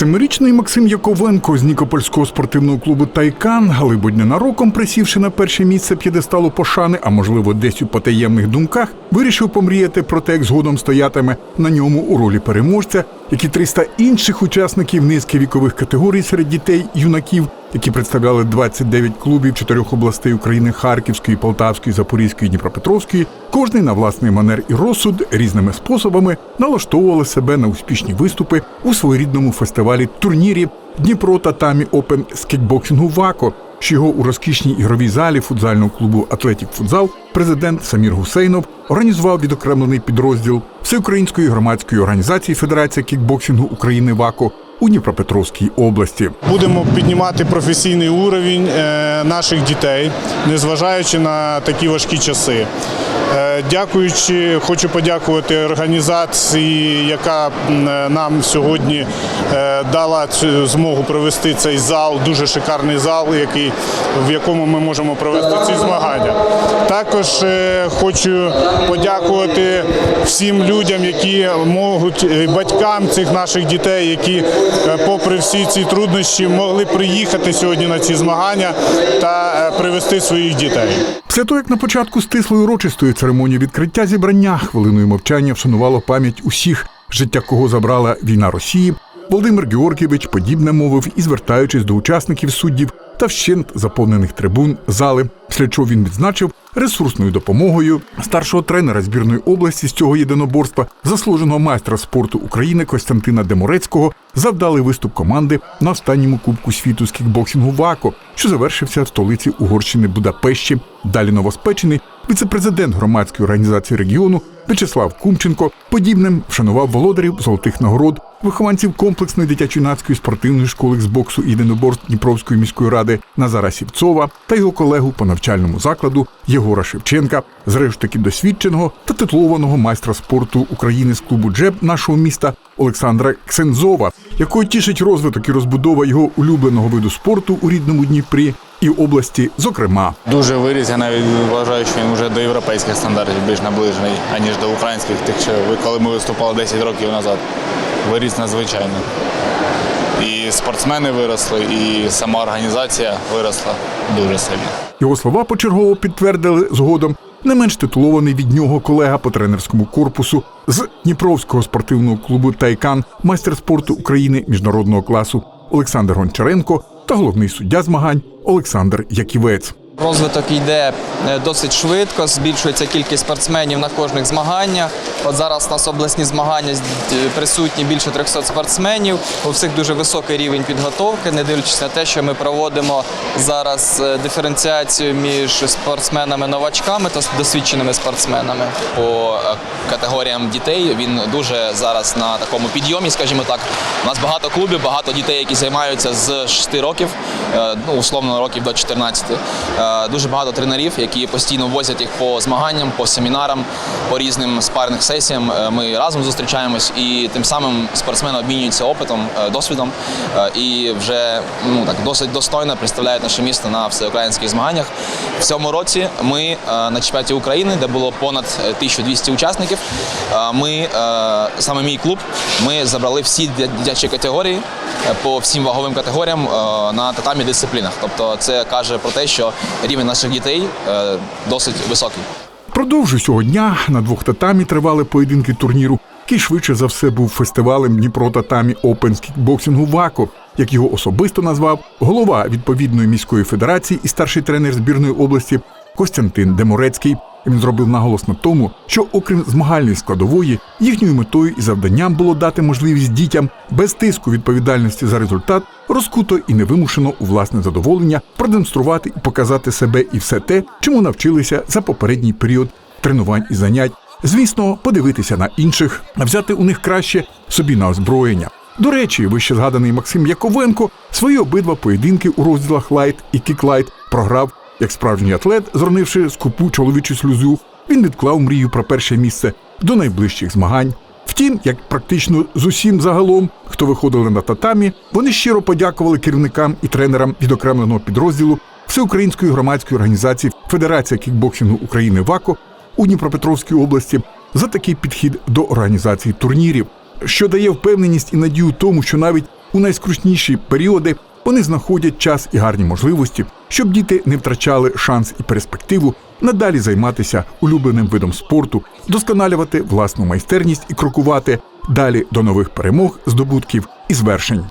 Семирічний Максим Яковенко з Нікопольського спортивного клубу Тайкан, галибудь ненароком присівши на перше місце п'єдесталу пошани, а можливо, десь у потаємних думках, вирішив помріяти про те, як згодом стоятиме на ньому у ролі переможця, як і 300 інших учасників низки вікових категорій серед дітей юнаків, які представляли 29 клубів чотирьох областей України Харківської, Полтавської, Запорізької, Дніпропетровської. Кожний на власний манер і розсуд різними способами налаштовували себе на успішні виступи у своєрідному фестивалі турнірі Дніпро Татамі Опен з кікбоксингу ВАКО, що його у розкішній ігровій залі футзального клубу Атлетік Футзал президент Самір Гусейнов організував відокремлений підрозділ Всеукраїнської громадської організації Федерація кікбоксингу України ВАКО у Дніпропетровській області. Будемо піднімати професійний уровень е, наших дітей, незважаючи на такі важкі часи. Е, Дякуючи, хочу подякувати організації, яка е, нам сьогодні е, дала цю змогу провести цей зал, дуже шикарний зал, який, в якому ми можемо провести ці змагання. Також хочу подякувати всім людям, які можуть батькам цих наших дітей, які, попри всі ці труднощі, могли приїхати сьогодні на ці змагання та привести своїх дітей. Після того, як на початку стислої урочистої церемонії відкриття зібрання хвилиною мовчання вшанувало пам'ять усіх, життя кого забрала війна Росії, Володимир Георгійович подібне мовив і звертаючись до учасників суддів та вщент заповнених трибун зали, після чого він відзначив ресурсною допомогою старшого тренера збірної області з цього єдиноборства, заслуженого майстра спорту України Костянтина Деморецького, завдали виступ команди на останньому кубку світу з кікбоксингу ВАКО, що завершився в столиці Угорщини Будапешті. Далі новоспечений віцепрезидент громадської організації регіону В'ячеслав Кумченко подібним вшанував володарів золотих нагород, вихованців комплексної дитячо-юнацької спортивної школи з боксу і єдиноборств Дніпровської міської ради Назара Сівцова та його колегу по навчальному закладу Єгора Шевченка, зрештою досвідченого та титулованого майстра спорту України з клубу Джеб нашого міста Олександра Ксензова, якою тішить розвиток і розбудова його улюбленого виду спорту у рідному Дніпрі і області, зокрема. Дуже виріс, я навіть вважаю, що він вже до європейських стандартів більш наближений, аніж до українських, тих, що коли ми виступали 10 років назад. Виріс надзвичайно. І спортсмени виросли, і сама організація виросла дуже сильно. Його слова почергово підтвердили згодом не менш титулований від нього колега по тренерському корпусу з Дніпровського спортивного клубу Тайкан, майстер спорту України міжнародного класу Олександр Гончаренко та головний суддя змагань Олександр Яківець. Розвиток йде е, досить швидко, збільшується кількість спортсменів на кожних змаганнях. От зараз у нас обласні змагання е, присутні більше 300 спортсменів. У всіх дуже високий рівень підготовки, не дивлячись на те, що ми проводимо зараз е, диференціацію між спортсменами-новачками та досвідченими спортсменами. по категоріям дітей. Він дуже зараз на такому підйомі, скажімо так. У нас багато клубів, багато дітей, які займаються з 6 років, ну условно років до 14. Дуже багато тренерів, які постійно возять їх по змаганням, по семінарам, по різним спарних сесіям. Е, Ми разом зустрічаємось і тим самим спортсмени обмінюються опитом, е, досвідом е, і вже ну так досить достойно представляють наше місто на всеукраїнських змаганнях. В цьому році ми на чемпіонаті України, де було понад е, 1200 учасників. Ми саме мій клуб. Ми забрали всі дитя- дитячі категорії по всім ваговим категоріям на татамі дисциплінах. Тобто, це каже про те, що рівень наших дітей е, досить високий. Продовж цього дня на двох татамі тривали поєдинки турніру, який швидше за все був фестивалем Дніпро Татамі Опен з кікбоксингу ВАКО, як його особисто назвав голова відповідної міської федерації і старший тренер збірної області Костянтин Деморецький. Він зробив наголос на тому, що окрім змагальної складової, їхньою метою і завданням було дати можливість дітям без тиску відповідальності за результат розкуто і невимушено у власне задоволення продемонструвати і показати себе і все те, чому навчилися за попередній період тренувань і занять. Звісно, подивитися на інших, взяти у них краще собі на озброєння. До речі, вище згаданий Максим Яковенко свої обидва поєдинки у розділах лайт і кіклайт програв як справжній атлет, зронивши скупу чоловічу сльозу, він відклав мрію про перше місце до найближчих змагань. Втім, як практично з усім загалом, хто виходили на татамі, вони щиро подякували керівникам і тренерам відокремленого підрозділу Всеукраїнської громадської організації Федерація кікбоксингу України ВАКО у Дніпропетровській області за такий підхід до організації турнірів, що дає впевненість і надію тому, що навіть У найскрушніші періоди вони знаходять час і гарні можливості, щоб діти не втрачали шанс і перспективу надалі займатися улюбленим видом спорту, досконалювати власну майстерність і крокувати далі до нових перемог, здобутків і звершень.